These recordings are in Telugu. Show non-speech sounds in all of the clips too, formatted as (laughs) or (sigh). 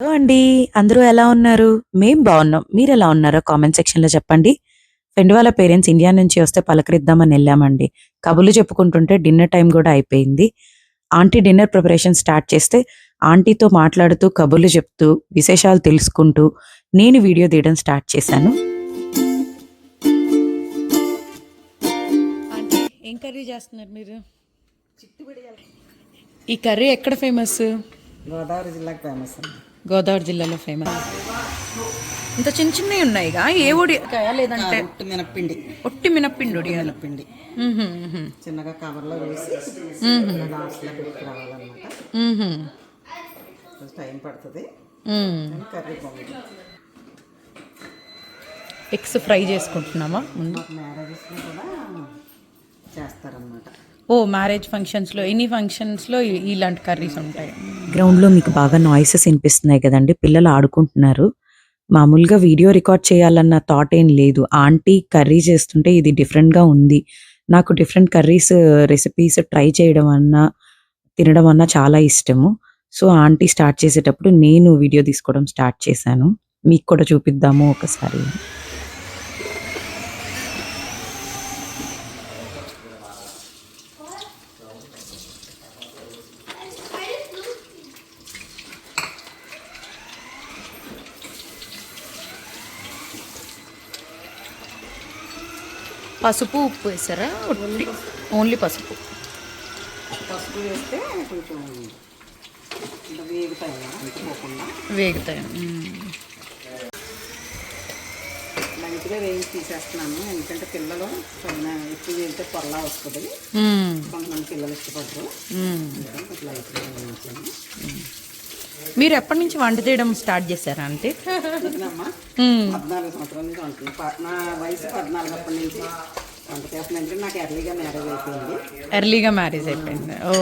హలో అండి అందరూ ఎలా ఉన్నారు? మేం బాగున్నాం. మీరు ఎలా ఉన్నారో కామెంట్ సెక్షన్లో చెప్పండి. ఫ్రెండ్ వాళ్ళ పేరెంట్స్ ఇండియా నుంచి వస్తే పలకరిద్దామని వెళ్ళామండి. కబుర్లు చెప్పుకుంటుంటే డిన్నర్ టైం కూడా అయిపోయింది. ఆంటీ డిన్నర్ ప్రిపరేషన్ స్టార్ట్ చేస్తే ఆంటీతో మాట్లాడుతూ కబుర్లు చెప్తూ విశేషాలు తెలుసుకుంటూ నేను వీడియో తీయడం స్టార్ట్ చేశాను. ఏం కర్రీ చేస్తున్నారు మీరు? ఈ కర్రీ ఎక్కడ ఫేమస్ గోదావరి జిల్లాకి ఫేమస్ అండి. గోదావరి జిల్లాలో ఫేమస్ ఇంత చిన్న చిన్నవి ఉన్నాయిగా? ఏ ఒడికాయ లేదంటే? ఉట్టి మినప్పిండి. ఒట్టి మినప్పిండి ఒడియాలు మినప్పిండి. చిన్నగా కవర్లో వేసి రావాలన్నమాట. టైం పడుతుంది. కర్రీ ఎగ్స్ ఫ్రై చేసుకుంటున్నామా మ్యారేజెస్లో కూడా చేస్తారనమాట ఓ మ్యారేజ్ ఫంక్షన్స్లో ఎనీ ఫంక్షన్స్లో ఇలాంటి కర్రీస్ ఉంటాయి. గ్రౌండ్లో మీకు బాగా నాయిసెస్ వినిపిస్తున్నాయి కదండి పిల్లలు ఆడుకుంటున్నారు. మామూలుగా వీడియో రికార్డ్ చేయాలన్న థాట్ ఏం లేదు. ఆంటీ కర్రీ చేస్తుంటే ఇది డిఫరెంట్గా ఉంది. నాకు డిఫరెంట్ కర్రీస్ రెసిపీస్ ట్రై చేయడం అన్నా తినడం అన్నా చాలా ఇష్టము. సో ఆంటీ స్టార్ట్ చేసేటప్పుడు నేను వీడియో తీసుకోవడం స్టార్ట్ చేశాను. మీకు కూడా చూపిద్దాము ఒకసారి. పసుపు ఉప్పు వేసారా? ఓన్లీ పసుపు. పసుపు. వేస్తే కొంచెం వేగుతాయి. వేగుతాయి లైట్గా వేయించి తీసేస్తున్నాను. ఎందుకంటే పిల్లలు ఎక్కువ వేగితే పొరలా వస్తుంది. కొంతమంది పిల్లలు ఇష్టపడరు. లైట్గా వేయించాను మీరు ఎప్పటి నుంచి వంట చేయడం స్టార్ట్ చేశారా అంటే పద్నాలుగు సంవత్సరాల నుంచి వంట ప- నా వయసు పద్నాలుగు అప్పటి నుంచి. వంట చేస్తున్నానంటే నాకు ఎర్లీగా మ్యారేజ్ అయిపోయింది. ఎర్లీగా మ్యారేజ్ అయిపోయింది. ఓ.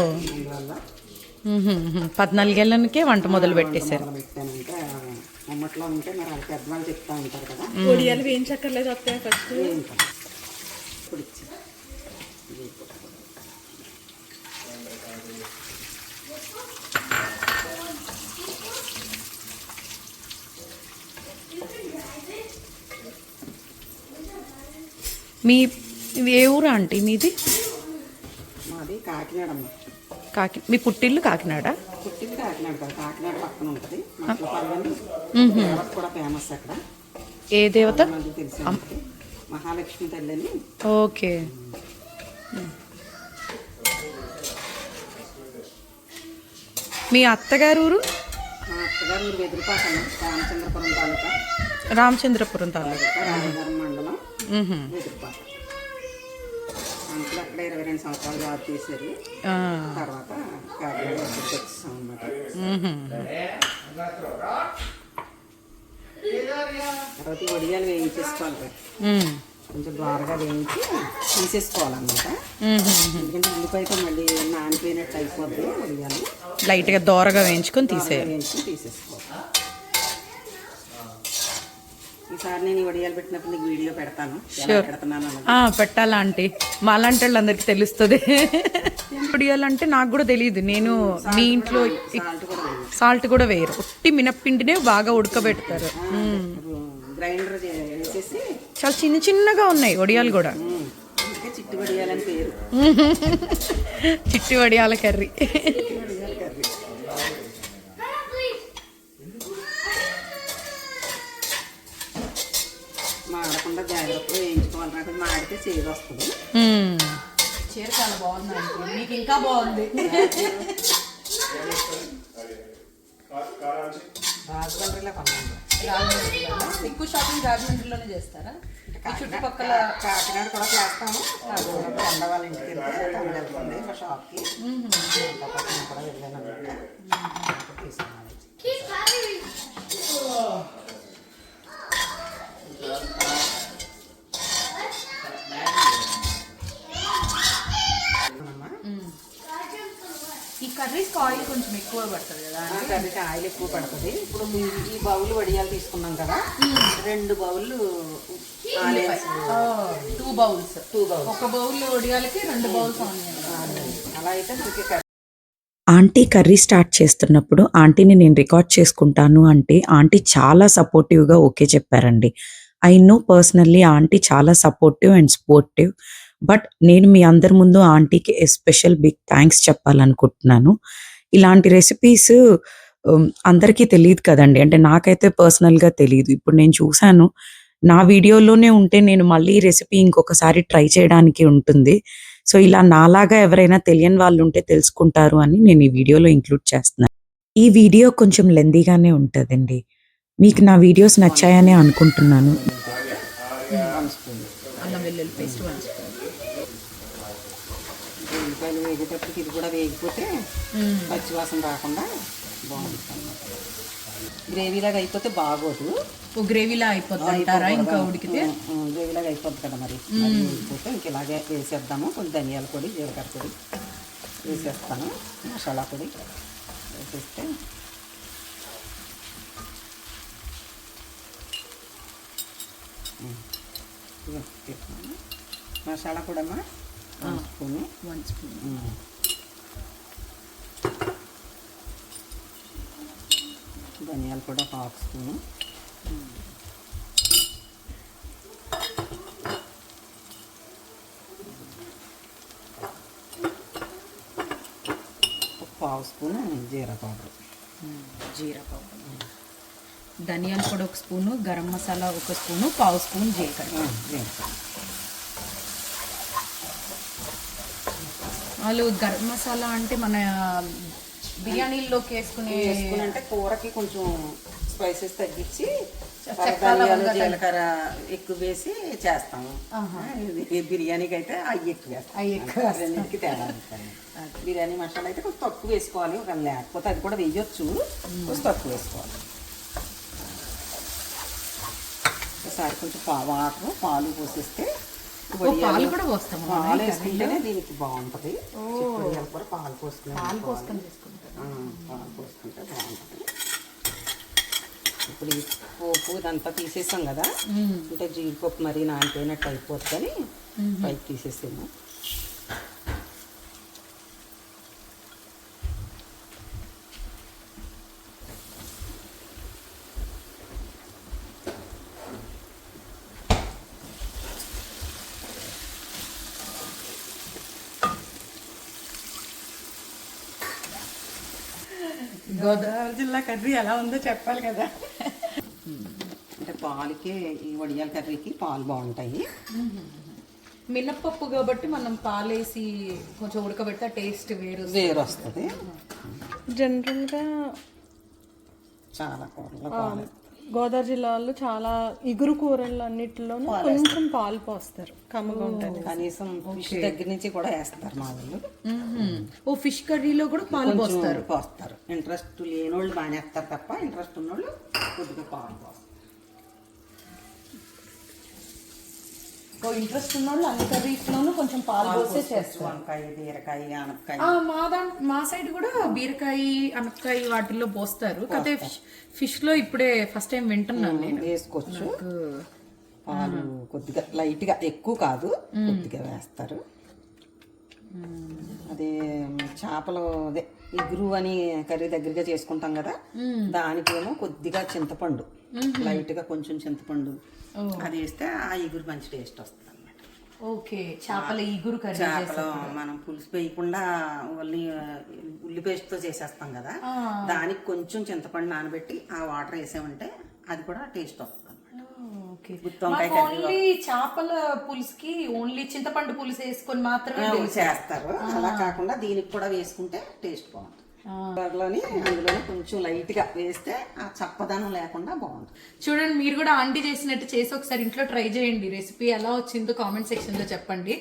పద్నాలుగేళ్ళకే వంట మొదలు పెట్టేశారు. అమ్మట్లో ఉంటే మరి వాళ్ళ పెద్దవాళ్ళు చెప్తా ఉంటారు కదా. ఒడియాలు వేయించక్కర్లేదు వస్తాయి ఫస్ట్ ఏంటో ఇప్పుడు ఇచ్చి ఇది ఇప్పుడు. మీ ఇది ఏ ఊరు ఆంటీ మీది? మాది కాకినాడ కాకి మీ పుట్టిల్లు కాకినాడ? పుట్టింది కాకినాడ కాకినాడ పక్కన ఉంటుంది. కూడా ఫేమస్ అక్కడ. ఏ దేవత? మహాలక్ష్మి తల్లి అని ఓకే. మీ అత్తగారు ఊరు? అత్తగారు ఊరు వెదురుపాకమ్మ రామచంద్రపురం తాలూకా. రామచంద్రపురం తాలూకా. మండలం. అంకులు అక్కడ ఇరవై రెండు సంవత్సరాలు జాబ్ చేశారు తర్వాత కాకినాడ మ్మ్హ్మ్. తర్వాత వడియాలు వేయించేసుకోవాలి. కొంచెం ద్వారగా వేయించి తీసేసుకోవాలన్నమాట. ఎందుకంటే ఉల్లిపాయతో మళ్ళీ నానిపోయినట్టు అయిపోద్ది వడియాలు. లైట్గా దోరగా వేయించుకొని తీసేయాలి. వేయించి తీసేసుకోవాలి. ఈసారి నేను వడియాలు పెట్టినప్పుడు నీకు వీడియో పెడతాను. పెట్టాలా ఆంటీ? మాలాంటి వాళ్ళందరికీ తెలుస్తుంది. పొడియాలంటే నాకు కూడా తెలియదు నేను మీ ఇంట్లో సాల్ట్ కూడా వేయరు. ఉట్టి మినప్పిండినే బాగా ఉడకబెడతారు. గ్రైండర్ చాలా చిన్న చిన్నగా ఉన్నాయి వడియాలు కూడా. చిట్టు వడియాలని పేరు. చిట్టి వడియాల కర్రీ. వడియాల కర్రీ మాడకుండా జాగ్రత్తగా వేయించుకోవాలి. నాకు మాడితే చేదు వస్తుంది. చీర చాలా బాగుంది మీకు ఇంకా బాగుంది. రాజమండ్రిలో కొన్నాను. ఎక్కువ షాపింగ్ రాజమండ్రిలోనే చేస్తారా? చుట్టుపక్కల కాకినాడ కూడా చేస్తాము. కొండ వాళ్ళ ఇంటికి వెళ్తే తను వెళ్తుంది మా షాప్కి. పక్కన కూడా వెళ్ళాను తీసుకున్నాను. ఈ కర్రీస్ ఆయిల్ కొంచెం ఎక్కువ పడుతుంది కదా కర్రీకి ఆయిల్ ఎక్కువ పడుతుంది. ఇప్పుడు ఈ- ఈ బౌల్ వడియాలు తీసుకున్నాం కదా రెండు బౌళ్ళు onions. Two bowls two bowls ఒక బౌల్ ఒడియాలకి రెండు బౌల్స్ ఆనియన్ అలా అయితే మనకి ఆంటీ కర్రీ స్టార్ట్ చేస్తున్నప్పుడు ఆంటీని నేను రికార్డ్ చేసుకుంటాను అంటే ఆంటీ చాలా సపోర్టివ్‌గా ఓకే చెప్పారండి. ఐ నో పర్సనల్లీ ఆంటీ చాలా సపోర్టివ్ అండ్ స్పోర్టివ్. బట్ నేను మీ అందరి ముందు ఆంటీకి ఎస్పెషల్ బిగ్ థ్యాంక్స్ చెప్పాలనుకుంటున్నాను. ఇలాంటి రెసిపీస్ అందరికీ తెలియదు కదండి అంటే నాకైతే పర్సనల్‌గా తెలియదు ఇప్పుడు నేను చూశాను నా వీడియోలోనే ఉంటే నేను మళ్ళీ రెసిపీ ఇంకొకసారి ట్రై చేయడానికి ఉంటుంది. సో, ఇలా నాలాగా ఎవరైనా తెలియని వాళ్ళు ఉంటే తెలుసుకుంటారు అని నేను ఈ వీడియోలో ఇంక్లూడ్ చేస్తున్నాను. ఈ వీడియో కొంచెం లెందీగానే ఉంటదండి. మీకు నా వీడియోస్ నచ్చాయనే అనుకుంటున్నాను. వేగిపోతే పచ్చివాసన రాకుండా బాగుంటుంది. అన్నమాట గ్రేవీలాగా అయిపోతే బాగోదు. గ్రేవీలా అయిపోతుంది అంటారా? ఇంకా ఉడికితే? గ్రేవీలాగా అయిపోద్ది కదా మరి. ఉడికిపోతే ఇంక ఇలాగే వేసేద్దాము. కొంచెం ధనియాల పొడి జీలకర్ర పొడి వేసేస్తాను. మసాలా పొడి వేసేస్తే. మసాలా కూడా అమ్మా వన్ స్పూను. One spoon. ధనియాల పొడి ఒక హాఫ్ స్పూను. పావు స్పూను జీరా పౌడర్. జీరా పౌడర్. ధనియాల పొడి ఒక స్పూను గరం మసాలా ఒక స్పూను పావు స్పూన్ జీలకర్ర. వాళ్ళు గరం మసాలా అంటే మన బిర్యానీలోకి వేసుకునే వేసుకునంటే కూరకి కొంచెం స్పైసెస్ తగ్గించి ధనియాలు జీలకర్ర ఎక్కువ వేసి చేస్తాము. బిర్యానీకి అయితే అవి ఎక్కువ వేస్తాం. రెండింటికి తేడా. బిర్యానీ మసాలా అయితే కొంచెం తక్కువ వేసుకోవాలి ఒకవేళ లేకపోతే అది కూడా వేయొచ్చు. కొంచెం తక్కువ వేసుకోవాలి. ఒకసారి కొంచెం పా వాటర్ పాలు పోసేస్తే పాలు కూడా పోస్తాము? పాలు వేసుకుంటేనే దీనికి బాగుంటుంది. చిక్కుడుకాయలు కూడా పాలు పోసుకుని పాలు పోసుకొని పాలు పోసుకుంటే బాగుంటుంది. ఇప్పుడు ఈ పోపు ఇదంతా తీసేసాం కదా. అంటే జీడిపప్పు మరీ నానిపోయినట్టు అయిపోతుందని పైకి తీసేసాము. గోదావరి జిల్లా కర్రీ ఎలా ఉందో చెప్పాలి కదా. అంటే పాలకి ఈ వడియాల కర్రీకి పాలు బాగుంటాయి. మినప్పప్పు కాబట్టి మనం పాలేసి కొంచెం ఉడకబెడితే టేస్ట్ వేరు వేరు వస్తుంది జనరల్గా చాలా కూరలు గోదావరి జిల్లాలో చాలా ఇగురు కూరలు అన్నిటిలోనూ కొంచెం పాలు పోస్తారు. కమ్మగా ఉంటుంది. కనీసం ఫిష్ దగ్గర నుంచి కూడా వేస్తారు మా వాళ్ళు. ఓ ఫిష్ కర్రీలో కూడా పాలు పోస్తారు. పోస్తారు. ఇంట్రెస్ట్ లేనోళ్ళు బాగానే వేస్తారు తప్ప ఇంట్రెస్ట్ ఉన్నోళ్ళు కొద్దిగా పాలు పోస్తారు. ఓ ఇంట్రెస్ట్ ఉన్న వాళ్ళు అన్ని కర్రీస్లోనూ కొంచెం పాలు పోసే చేస్తారు. వంకాయ బీరకాయ ఆనపకాయ. ఆ, మా దాం మా సైడ్ కూడా బీరకాయ అనపకాయ వాటిల్లో పోస్తారు. కాకపోతే ఫిష్ ఫిష్లో ఇప్పుడే ఫస్ట్ టైం వింటున్నాను నేను. వేసుకోవచ్చు. పాలు కొద్దిగా లైట్గా ఎక్కువ కాదు కొద్దిగా వేస్తారు. అదే చేపలు అదే ఇగురు అని కర్రీ దగ్గరగా చేసుకుంటాం కదా దానికేమో కొద్దిగా చింతపండు. లైట్గా కొంచెం చింతపండు అది వేస్తే ఆ ఇగురు మంచి టేస్ట్ వస్తుంది అనమాట ఓకే చేపల ఇగురు చేపలు మనం పులుసు వేయకుండా ఉల్లి పేస్ట్తో చేసేస్తాం కదా. దానికి కొంచెం చింతపండు నానబెట్టి ఆ వాటర్ వేసామంటే అది కూడా టేస్ట్ వస్తుంది ఓన్లీ చేపల పులుసుకి ఓన్లీ చింతపండు పులుసు వేసుకొని మాత్రమే. చేస్తారు. అలా కాకుండా దీనికి కూడా వేసుకుంటే టేస్ట్ బాగుంటుంది. దాంట్లోని అందులోని కొంచెం లైట్గా వేస్తే ఆ చప్పదనం లేకుండా బాగుంటుంది. చూడండి మీరు కూడా ఆంటీ చేసినట్టు చేసి ఒకసారి ఇంట్లో ట్రై చేయండి. రెసిపీ ఎలా వచ్చిందో కామెంట్ సెక్షన్లో చెప్పండి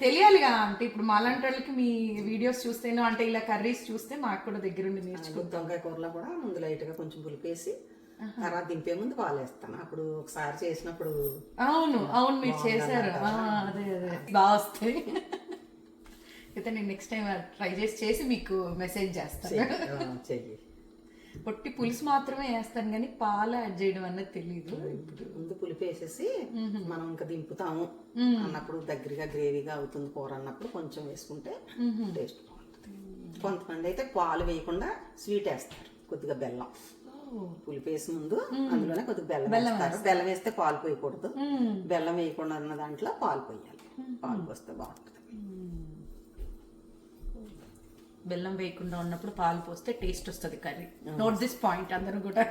తెలియాలి కదా అంటే ఇప్పుడు మాలాంటి వాళ్ళకి మీ వీడియోస్ చూస్తేనో అంటే ఇలా కర్రీస్ చూస్తే మాకు కూడా దగ్గరుండి నేర్చుకో గుత్తి వంకాయ కూరలో కూడా ముందు లైట్గా కొంచెం పులిపేసి తర్వాత దింపే ముందు పాలు వేస్తాను. అప్పుడు ఒకసారి చేసినప్పుడు అవును అవును మీరు చేశారు. అదే అదే. బాగా వస్తాయి. అయితే నేను నెక్స్ట్ టైం ట్రై చేసి చేసి మీకు మెసేజ్ చేస్తాను. చెయ్యి. పొట్టి పులుసు మాత్రమే వేస్తాను కానీ పాలు యాడ్ చేయడం అన్నది తెలియదు ముందు పులిపి వేసేసి మనం ఇంకా దింపుతాము. అన్నప్పుడు దగ్గరగా గ్రేవీగా అవుతుంది కూర అన్నప్పుడు కొంచెం వేసుకుంటే టేస్ట్ బాగుంటుంది. కొంతమంది అయితే పాలు వేయకుండా స్వీట్ వేస్తారు. కొద్దిగా బెల్లం. పులిపి వేసి ముందు అందులోనే కొద్దిగా బెల్లం వేస్తారు. బెల్లం వేస్తే పాలు పోయకూడదు. బెల్లం వేయకుండా ఉన్న దాంట్లో పాలు పోయాలి. పాలు పోస్తే బాగుంటుంది. బెల్లం వేయకుండా ఉన్నప్పుడు పాలు పోస్తే టేస్ట్ వస్తుంది కర్రీ. నోట్ దిస్ పాయింట్ అందరూ కూడా.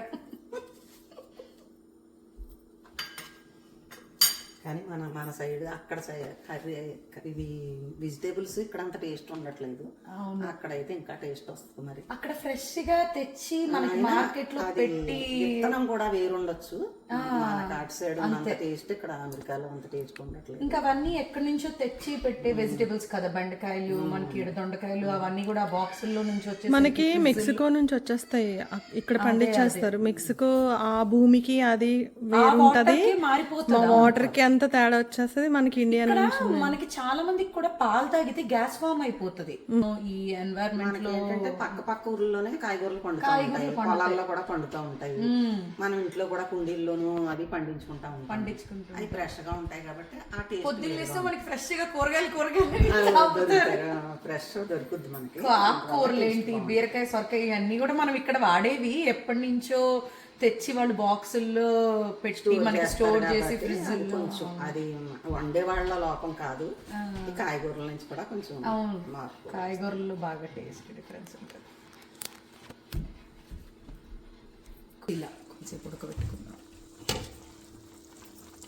కానీ మన మన సైడ్ అక్కడ కర్రీ ఇది వెజిటేబుల్స్ ఇక్కడ అంత టేస్ట్ ఉండట్లేదు. అక్కడైతే ఇంకా టేస్ట్ వస్తుంది మరి. అక్కడ ఫ్రెష్గా తెచ్చి మనకి మార్కెట్లో పెట్టి విత్తనం కూడా వేరుండొచ్చు. మనకి అటు సైడ్ టేస్ట్ ఇక్కడ అమెరికాలో అంత టేస్ట్ ఉండట్లేదు. ఇంకా అవన్నీ ఎక్కడి నుంచో తెచ్చి పెట్టే వెజిటేబుల్స్ కదా బెండకాయలు మనకి దొండకాయలు అవన్నీ కూడా బాక్సుల్లో నుంచి వచ్చేసి మనకి మెక్సికో నుంచి వచ్చేస్తాయి. ఇక్కడ పండించేస్తారు. మెక్సికో ఆ భూమికి అది వేరు ఉంటది. వాటర్కి మారిపోతుంది మా వాటర్కి అంత తేడా వచ్చేస్తుంది మనకి ఇండియా నుంచి మనకి చాలా మందికి కూడా పాలు తాగితే గ్యాస్ ఫామ్ అయిపోతుంది. ఈ ఎన్వైరన్మెంట్లో ఏంటంటే పక్క పక్క ఊర్లోనే కాయగూరలు పండుతూ ఉంటాయి. పొలాల్లో కూడా పండుతూ ఉంటాయి. మనం ఇంట్లో కూడా కుండీల్లోనూ అవి పండించుకుంటా పండించుకుంటాం అవి ఫ్రెష్గా ఉంటాయి కాబట్టి ఆ టేస్ట్ పొద్దున్న లేస్తే మనకి ఫ్రెష్గా కూరగాయలు కూరగాయలు ఫ్రెష్ దొరుకుద్ది మనకి. ఆకుకూరలు ఏంటి? బీరకాయ సొరకాయ ఇవన్నీ కూడా మనం ఇక్కడ వాడేవి. ఎప్పటి నుంచో తెచ్చి వాళ్ళు బాక్సుల్లో పెట్టి మనకి స్టోర్ చేసి ఫ్రిడ్జ్ అది కొంచెం అది వండే వాళ్ళ లోపం కాదు. కాయగూరల నుంచి కూడా కొంచెం కాయగూరలు బాగా టేస్ట్ డిఫరెన్స్ ఉంటుంది. ఇలా కొంచెం ఉడకబెట్టుకుందాం.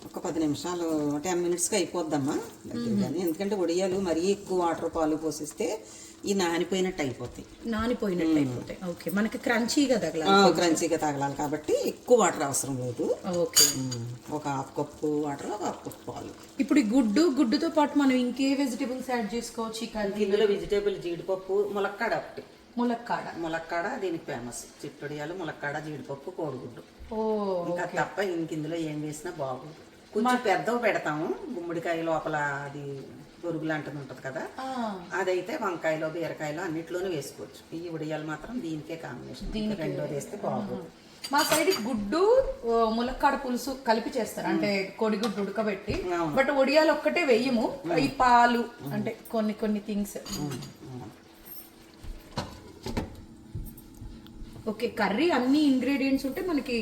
ఒక పది నిమిషాలు టెన్ మినిట్స్కి అయిపోద్దమ్మా. దగ్గరగానే ఎందుకంటే ఉడియాలు మరీ ఎక్కువ వాటర్ పాలు పోసిస్తే ఈ నానిపోయినట్టు అయిపోతాయి. నానిపోయినట్టు అయిపోతాయి. ఓకే మనకి క్రంచీగా తగల క్రంచీగా తగలాలి కాబట్టి ఎక్కువ వాటర్ అవసరం లేదు. ఓకే. ఒక హాఫ్ కప్పు వాటర్ ఒక హాఫ్ కప్పు పాలు. ఇప్పుడు ఈ గుడ్డు గుడ్డుతో పాటు మనం ఇంకే వెజిటేబుల్స్ యాడ్ చేసుకోవచ్చు ఈ ఇందులో వెజిటేబుల్ జీడిపప్పు ములక్కాడ ఒకటి. ములక్కాడ. ములక్కాడ దీనికి ఫేమస్. చిట్టుడియాలు ములక్కాడ జీడిపప్పు కోడిగుడ్డు. ఓ ఇంకా తప్ప ఇంక ఇందులో ఏం వేసినా బాగుంది కొంచెం పెద్దవి పెడతాము. గుమ్మడికాయ లోపల అది గొరుగు లాంటిది ఉంటుంది కదా. అదైతే వంకాయలో బీరకాయలో అన్నిట్లోనూ వేసుకోవచ్చు. ఈ ఉడియాలు మాత్రం దీనికే కాంబినేషన్ రెండోది వేస్తే బాగుంది మా సైడ్ గుడ్డు ములక్కాడ పులుసు కలిపి చేస్తారు. అంటే కోడిగుడ్డు ఉడకబెట్టి. బట్ ఒడియాలు ఒక్కటే వెయ్యము ఈ పాలు అంటే కొన్ని కొన్ని థింగ్స్. ఓకే కర్రీ అన్ని ఇంగ్రీడియంట్స్ ఉంటే మనకి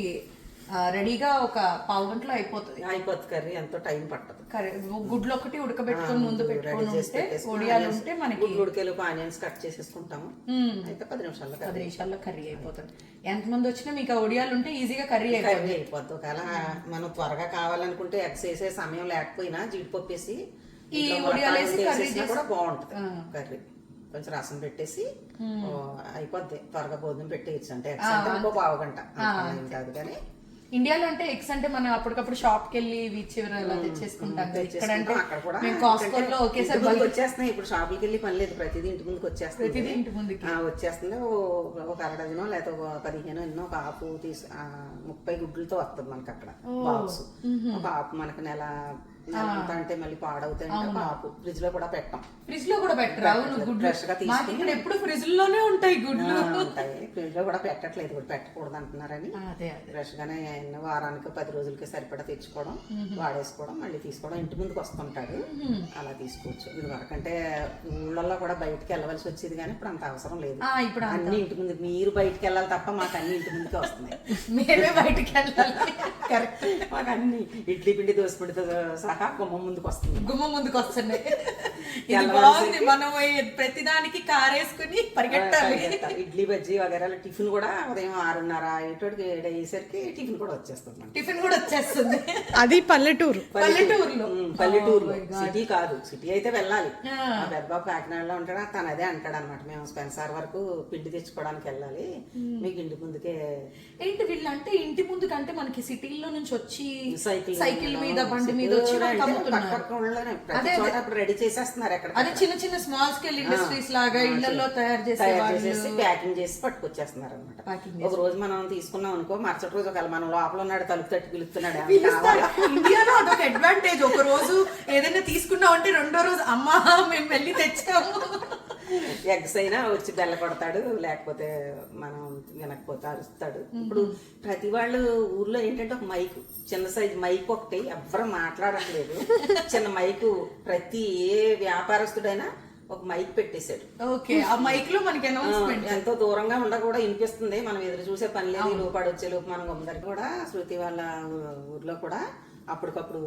రెడీగా ఒక పావు గంటలో అయిపోతుంది. అయిపోతుంది కర్రీ ఎంతో టైం పట్టదు. కర్రీ గుడ్లు ఒకటి ఉడకబెట్టుకొని ముందు పెట్టుకొని ఉంటే ఒడియాలు ఉంటే మనకి గుడ్లు ఉడికేలోపు ఆనియన్స్ కట్ చేసేసుకుంటాము. అయితే పది నిమిషాల్లో పది కర్రీ నిమిషాల్లో కర్రీ అయిపోతుంది. ఎంతమంది వచ్చినా మీకు ఆ ఒడియాలు ఉంటే ఈజీగా కర్రీ అయిపోతుంది. కర్రీ అయిపోద్ది. ఒకవేళ మనం త్వరగా కావాలనుకుంటే ఎగ్స్ వేసే సమయం లేకపోయినా జీడిపప్పు వేసి ఈ ములక్కాడలు వేసి కర్రీ కూడా బాగుంటుంది కర్రీ. కొంచెం రసం పెట్టేసి అయిపోద్ది. త్వరగా భోజనం పెట్టేయచ్చు. అంటే పావు గంట. కాదు కానీ ఇండియాలో అంటే ఎగ్స్ అంటే మనం అప్పటికప్పుడు షాప్కి వెళ్ళి వీచ్ చివర అలా తెచ్చేసుకుంటాం కదా. ఇక్కడ అంటే తెచ్చేసుకుంటాం. అక్కడ కూడా మేము కాస్కోలో ఒకేసారి వచ్చేస్తున్నాయి. ఇప్పుడు షాపులకి వెళ్ళి పని లేదు. ప్రతిదీ ఇంటి ముందుకు వచ్చేస్తుంది. ప్రతిదీ ఇంటి ముందుకి. వచ్చేస్తుంది. ఒక అర డజనో లేకపోతే ఒక పదిహేను ఎన్నో ఒక ఆపు తీసి ముప్పై గుడ్లతో వస్తుంది మనకి అక్కడ బాక్స్. ఒక ఆపు మనకి నెల అంతా అంటే మళ్ళీ పాడవుతాయి ఆపు ఫ్రిడ్జ్లో కూడా పెట్టాం. ఫ్రిడ్జ్లో కూడా పెట్టరు. అవును గుడ్లు. ఫ్రెష్గా తీసుకుని ఎప్పుడు ఫ్రిడ్జ్లోనే ఉంటాయి గుడ్లు. ఉంటాయి. ఫ్రిడ్జ్లో కూడా పెట్టట్లేదు ఇప్పుడు పెట్టకూడదు అంటున్నారని. ఫ్రెష్ గానే ఎన్నో వారానికి పది రోజులకి సరిపడా తెచ్చుకోవడం వాడేసుకోవడం మళ్ళీ తీసుకోవడం. ఇంటి ముందుకు వస్తుంటాడు. అలా తీసుకోవచ్చు. ఇది వరకంటే ఊళ్ళల్లో కూడా బయటికి వెళ్ళవలసి వచ్చేది కానీ ఇప్పుడు అంత అవసరం లేదు. ఇప్పుడు అన్ని ఇంటి ముందు మీరు బయటికి వెళ్ళాలి తప్ప మాకు అన్ని ఇంటి ముందుకే వస్తున్నాయి. (laughs) మేమే బయటికి వెళ్ళాలి. (laughs) కరెక్ట్ మాకు అన్ని ఇడ్లీ పిండి దోశ పిండితో గుమ్మం ముందుకు వస్తుంది. గుమ్మ ముందుకు వస్తున్నాయి ఇది బాగుంది. మనం ప్రతిదానికి కారేసుకుని పరిగెట్టాలి. ఇడ్లీ బజ్జీ వగేరాలు టిఫిన్ కూడా ఉదయం ఆరున్నర ఏటోటికి ఏడు అయ్యేసరికి టిఫిన్ కూడా వచ్చేస్తుంది. టిఫిన్ కూడా వచ్చేస్తుంది. అది పల్లెటూరు. పల్లెటూరులో. ఉమ్, పల్లెటూరులో. సిటీ కాదు. సిటీ అయితే వెళ్ళాలి. పెద్దబాబు కాకినాడలో ఉంటాడు. తను అదే అంటాడు అనమాట మేము స్పెన్సార్ వరకు పిండి తెచ్చుకోవడానికి వెళ్ళాలి. మీకు ఇంటి ముందుకే ఏంటి వీళ్ళు అంటే ఇంటి ముందు కంటే మనకి సిటీల్లో నుంచి వచ్చి సైకిల్ సైకిల్ మీద బండి మీద వచ్చి ఇప్పుడు రెడీ చేసేస్తున్నారు ఎక్కడ అదే చిన్న చిన్న స్మాల్ స్కేల్ ఇండస్ట్రీస్ లాగా ఇళ్ళలో తయారు చేసే ప్యాకింగ్ చేసి పట్టుకొచ్చేస్తున్నారు అనమాట ఒక రోజు మనం తీసుకున్నాం అనుకో మరుసటి రోజు ఒకవేళ మనం లోపల ఉన్నాడు తలుపు తట్టి పిలుస్తున్నాడు? ఇండియాలో అదొక అడ్వాంటేజ్ ఒక రోజు ఏదైనా తీసుకున్నాం అంటే రెండో రోజు అమ్మా మేము వెళ్ళి తెచ్చాము. ఎగ్స్ అయినా వచ్చి బెల్ల కొడతాడు లేకపోతే మనం వినకపోతే అరుస్తాడు. ఇప్పుడు ప్రతి వాళ్ళు ఊర్లో ఏంటంటే ఒక మైక్ చిన్న సైజ్ మైక్ ఒకటి ఎవ్వరు మాట్లాడట్లేదు. చిన్న మైకు ప్రతి ఏ వ్యాపారస్తుడైనా ఒక మైక్ పెట్టేశాడు. ఓకే ఆ మైక్లో మనకి అనౌన్స్మెంట్ ఎంతో దూరంగా ఉండ కూడా వినిపిస్తుంది. మనం ఎదురు చూసే పని లేదు లోపాడు వచ్చే లోపు మనం అందరికి కూడా శృతి వాళ్ళ ఊర్లో కూడా అప్పటికప్పుడు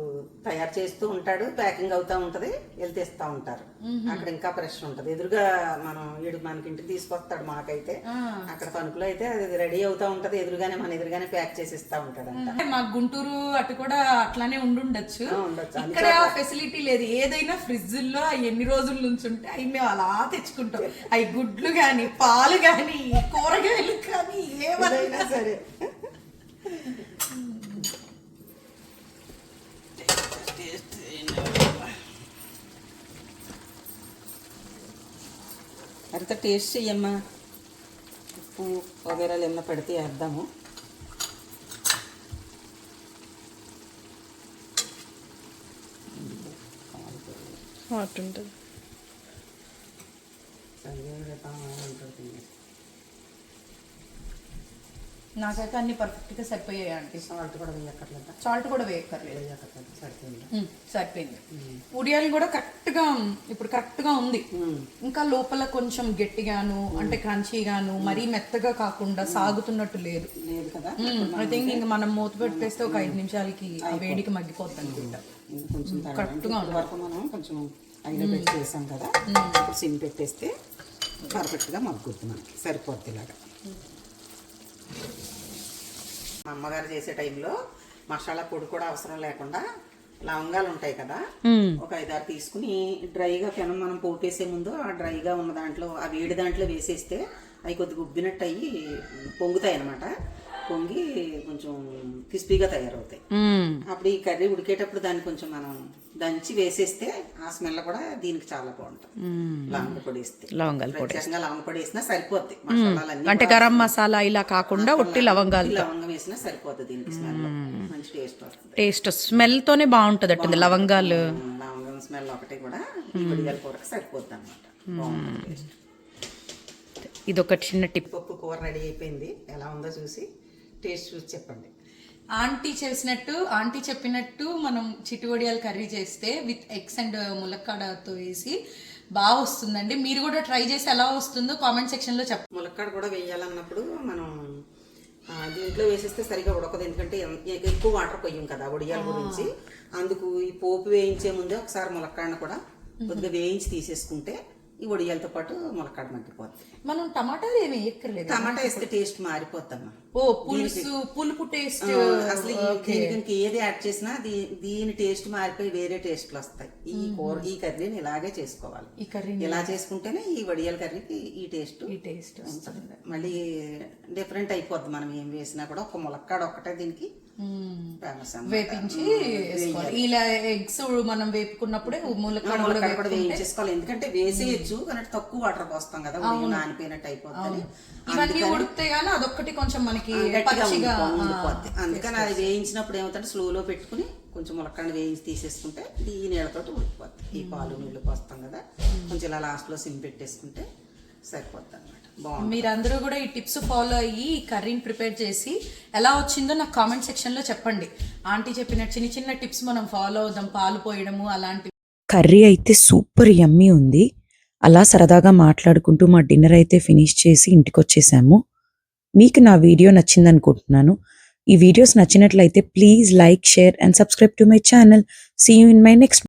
తయారు చేస్తూ ఉంటాడు ప్యాకింగ్ అవుతా ఉంటది వెళ్ళి తెస్తా ఉంటారు. అక్కడ ఇంకా ఫ్రెష్ ఉంటది. ఎదురుగా మనం వీడు మనకి ఇంటికి తీసుకొస్తాడు మాకైతే. అక్కడ తణుకులో అయితే అది రెడీ అవుతా ఉంటది ఎదురుగానే మన ఎదురుగానే ప్యాక్ చేసి ఇస్తా ఉంటాడంట మా గుంటూరు అటు కూడా అట్లానే ఉండుండొచ్చు. ఇక్కడ ఫెసిలిటీ లేదు. ఏదైనా ఫ్రిడ్జ్లో అవి ఎన్ని రోజుల నుంచి ఉంటే అవి మేము అలా తెచ్చుకుంటాం. అవి గుడ్లు గాని పాలు గాని కూరగాయలు కానీ ఏమైనా సరే. అయితే టేస్ట్ చెయ్యమ్మా. ఉప్పు వగేరాలు ఏమన్నా పెడితే వేద్దాము. ఉంటుంది. నాకైతే అన్ని పర్ఫెక్ట్గా సరిపోయాయి ఆంటీ. సాల్ట్ కూడా వేయక్కర్లేదా? సాల్ట్ కూడా వేయక్కర్లేదు. వేయక్కర్లేదు సరిపోయింది. సరిపోయింది. ఉడియాలు కూడా కరెక్ట్గా ఇప్పుడు కరెక్ట్గా ఉంది ఇంకా లోపల కొంచెం గట్టిగాను అంటే క్రంచీగాను మరీ మెత్తగా కాకుండా సాగుతున్నట్టు లేదు. లేదు కదా? ఐ థింక్ ఇంకా మనం మూత పెట్టేస్తే ఒక ఐదు నిమిషాలకి వేడికి మగ్గిపోతుంది అనుకుంటా. కొంచెం కరెక్ట్గా వరకు మనం కొంచెం పెట్టి చేసాం కదా? ఇప్పుడు సిమ్ పెట్టేస్తే పర్ఫెక్ట్గా మగ్గుద్ది మనకి సరిపోద్ది ఇలాగా. మా అమ్మగారు చేసే టైంలో మసాలా పొడి కూడా అవసరం లేకుండా లవంగాలు ఉంటాయి కదా ఒక ఐదారు తీసుకుని డ్రైగా పెనం మనం పోపేసే ముందు ఆ డ్రైగా ఉన్న దాంట్లో ఆ వేడి దాంట్లో వేసేస్తే అవి కొద్దిగా ఉబ్బినట్టు అయ్యి పొంగుతాయి అనమాట పొంగి కొంచెం క్రిస్పీగా తయారవుతాయి. అప్పుడు ఈ కర్రీ ఉడికేటప్పుడు దాన్ని కొంచెం మనం దంచి వేసేస్తే ఆ స్మెల్ కూడా దీనికి చాలా బాగుంటుంది. లవంగ పొడి వేస్తే. లవంగాల ప్రత్యేకంగా లవంగ పొడి వేసినా సరిపోద్ది. మసాలాలన్నీ అంటే గరం మసాలా ఇలా కాకుండా ఒట్టి లవంగాలు లవంగం వేసినా సరిపోద్ది దీనికి స్మెల్. మంచి టేస్ట్ వస్తుంది. టేస్ట్ స్మెల్ తోనే బాగుంటది అట్టుంది లవంగాలు. లవంగం స్మెల్ ఒకటి కూడా ఈ ఉడియాల కూరకు సరిపోద్ది అనమాట బాగుంటుంది టేస్ట్. ఇది ఒక చిన్న టిప్. పప్పు కూర రెడీ అయిపోయింది. ఎలా ఉందో చూసి టేస్ట్ చూసి చెప్పండి. ఆంటీ చేసినట్టు ఆంటీ చెప్పినట్టు మనం చిట్టువడియాలు కర్రీ చేస్తే విత్ ఎగ్స్ అండ్ ములక్కాడతో వేసి బాగా వస్తుందండి. మీరు కూడా ట్రై చేసి ఎలా వస్తుందో కామెంట్ సెక్షన్లో చెప్పండి ములక్కాడ కూడా వేయాలన్నప్పుడు మనం దీంట్లో వేసేస్తే సరిగా ఉడకదు. ఎందుకంటే ఎక్కువ వాటర్ పోయాం కదా ఉడియాల గురించి. అందుకు ఈ పోపు వేయించే ముందే ఒకసారి ములక్కాడను కూడా కొద్దిగా వేయించి తీసేసుకుంటే ఈ ఉడియాలతో పాటు ములక్కాడ మగ్గిపోద్ది మనం టమాటాలు ఏమి ఎక్కర్లేదు. టమాటా వేస్తే టేస్ట్ మారిపోద్దమ్మా. ఓ పులుసు పులుపు టేస్ట్. అసలు దీనికి ఏది యాడ్ చేసినా దీని టేస్ట్ మారిపోయి వేరే టేస్ట్లు వస్తాయి. ఈ కూర ఈ కర్రీని ఇలాగే చేసుకోవాలి. ఈ కర్రీ ఇలా చేసుకుంటేనే ఈ వడియాల కర్రీకి ఈ టేస్ట్ ఈ టేస్ట్ మళ్ళీ డిఫరెంట్ అయిపోద్ది. మనం ఏం వేసినా కూడా ఒక ములక్కాడ ఒక్కటే దీనికి వేపించి వేసుకోవాలి. ఇలా ఎగ్స్ మనం వేపుకున్నప్పుడే ములక్కాడ కూడా వేయించేసుకోవాలి. ఎందుకంటే వేసేయచ్చు కానీ తక్కువ వాటర్ పోస్తాం కదా నానిపోయినట్టు అయిపోతుంది ఇవన్నీ ఉడికితే గానీ అదొక్కటి కొంచెం మనకి అందుకని అది వేయించినప్పుడు ఏమవుతుంటే స్లోలో పెట్టుకుని కొంచెం ములక్కాడ వేయించి తీసేసుకుంటే ఈ నీళ్ళతోటి ఉడికిపోద్ది. ఈ పాలు నీళ్ళు పోస్తాం కదా. కొంచెం ఇలా లాస్ట్లో సిమ్ పెట్టేసుకుంటే సరిపోద్ది మీరందరూ కూడా ఈ టిప్స్ ఫాలో అయ్యి ఈ కర్రీని ప్రిపేర్ చేసి ఎలా వచ్చిందో నాకు కామెంట్ సెక్షన్లో చెప్పండి. ఆంటీ చెప్పిన చిన్న చిన్న టిప్స్ మనం ఫాలో అవుదాం పాలు పోయడము అలాంటివి. కర్రీ అయితే సూపర్ యమ్మీ ఉంది. అలా సరదాగా మాట్లాడుకుంటూ మా డిన్నర్ అయితే ఫినిష్ చేసి ఇంటికి వచ్చేసాము మీకు నా వీడియో నచ్చింది అనుకుంటున్నాను ఈ వీడియోస్ నచ్చినట్లయితే please like share and subscribe to my channel. See you in my next